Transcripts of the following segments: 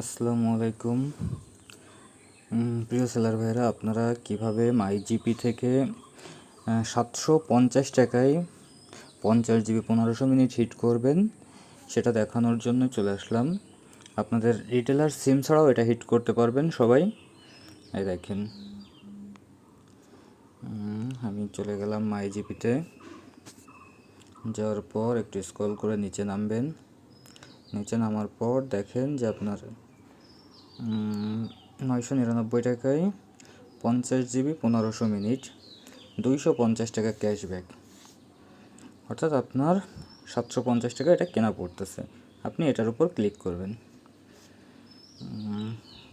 আসসালামু আলাইকুম। প্রিয় সেলার ভাইরা আপনারা কীভাবে মাই জিপি থেকে সাতশো পঞ্চাশ টাকায় পঞ্চাশ জিবি পনেরোশো মিনিট হিট করবেন, সেটা দেখানোর জন্য চলে আসলাম। আপনাদের রিটেলার সিম ছাড়াও এটা হিট করতে পারবেন সবাই। এই দেখেন। আমি চলে গেলাম মাই জিপিতে যাওয়ার পর একটু স্ক্রল করে নিচে নামবেন। নিচে নামার পর দেখেন যে আপনার নয়শো নিরানব্বই টাকায় পঞ্চাশ জিবি পনেরোশো মিনিট, দুইশো পঞ্চাশ টাকা ক্যাশব্যাক। অর্থাৎ আপনার সাতশো পঞ্চাশ টাকা এটা কেনা পড়তেছে। আপনি এটার উপর ক্লিক করবেন।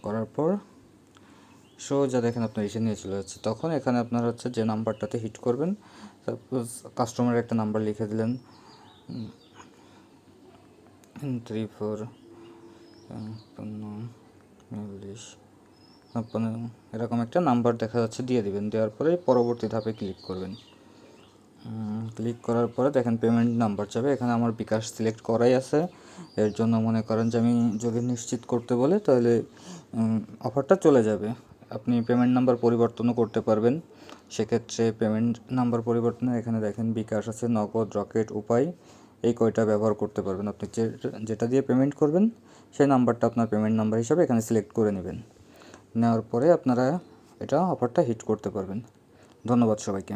করার পর সোজা দেখেন আপনার এসে নিয়ে চলে যাচ্ছে। তখন এখানে আপনার হচ্ছে যে নাম্বারটাতে হিট করবেন। সাপোজ কাস্টমারের একটা নাম্বার লিখে দিলেন। থ্রি ফোর চল্লিশ ছাপ্পান্ন এরকম একটা নাম্বার দেখা যাচ্ছে, দিয়ে দিবেন। দেওয়ার পরে পরবর্তী ধাপে ক্লিক করবেন। ক্লিক করার পরে দেখেন পেমেন্ট নাম্বার যাবে। এখানে আমার বিকাশ সিলেক্ট করাই আছে। এর জন্য মনে করেন যে আমি যদি নিশ্চিত করতে বলে, তাহলে অফারটা চলে যাবে। আপনি পেমেন্ট নাম্বার পরিবর্তনও করতে পারবেন। সেক্ষেত্রে পেমেন্ট নাম্বার পরিবর্তনে এখানে দেখেন বিকাশ আছে, নগদ রকেট উপায়। এই কয়টা ব্যবহার করতে পারবেন। আপনি যেটা দিয়ে পেমেন্ট করবেন, সেই নাম্বারটা আপনার পেমেন্ট নাম্বার হিসাবে এখানে সিলেক্ট করে নেবেন। নেওয়ার পরে আপনারা এটা অফারটা হিট করতে পারবেন। ধন্যবাদ সবাইকে।